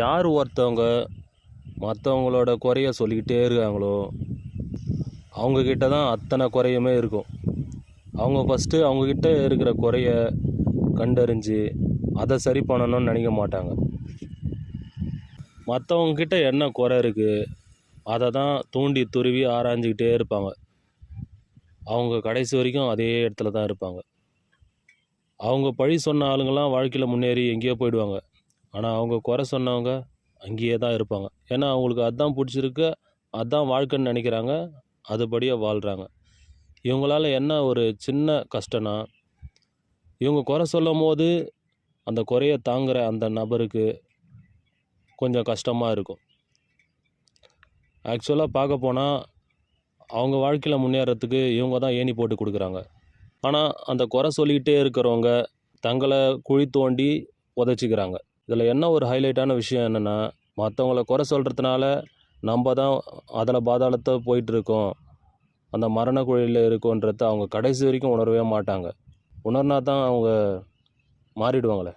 யார் ஒருத்தவங்க மற்றவங்களோட குறைய சொல்லிக்கிட்டே இருக்காங்களோ அவங்கக்கிட்ட தான் அத்தனை குறையுமே இருக்கும். அவங்க ஃபஸ்ட்டு அவங்கக்கிட்ட இருக்கிற குறைய கண்டறிஞ்சு அதை சரி பண்ணணும்னு நினைக்க மாட்டாங்க. மற்றவங்கக்கிட்ட என்ன குறை இருக்குது அதை தான் தூண்டி துருவி ஆராய்ஞ்சிக்கிட்டே இருப்பாங்க. அவங்க கடைசி வரைக்கும் அதே இடத்துல தான் இருப்பாங்க. அவங்க பழி சொன்ன ஆளுங்கள்லாம் வாழ்க்கையில் முன்னேறி எங்கேயோ போயிடுவாங்க. ஆனால் அவங்க குறை சொன்னவங்க அங்கேயே தான் இருப்பாங்க. ஏன்னா அவங்களுக்கு அதான் பிடிச்சிருக்கு அதான் வாழ்க்கைன்னு நினைக்கிறாங்க அதுபடியே வாழ்கிறாங்க இவங்களால என்ன ஒரு சின்ன கஷ்டம்னா இவங்க குறை சொல்லும் போது அந்த குறையை தாங்குகிற அந்த நபருக்கு கொஞ்சம் கஷ்டமாக இருக்கும். ஆக்சுவலாக பார்க்க போனால் அவங்க வாழ்க்கையில் முன்னேறத்துக்கு இவங்க தான் ஏணி போட்டு கொடுக்குறாங்க. ஆனால் அந்த குறை சொல்லிக்கிட்டே இருக்கிறவங்க தங்களை குழி தோண்டி உதச்சிக்கிறாங்க. இதில் என்ன ஒரு ஹைலைட்டான விஷயம் என்னென்னா மற்றவங்கள குறை சொல்கிறதுனால நம்ம தான் அதில் பாதாளத்தை போயிட்டுருக்கோம். அந்த மரண குழியில் இருக்கோன்றத அவங்க கடைசி வரைக்கும் உணரவே மாட்டாங்க. உணர்னா தான் அவங்க மாறிடுவாங்களே.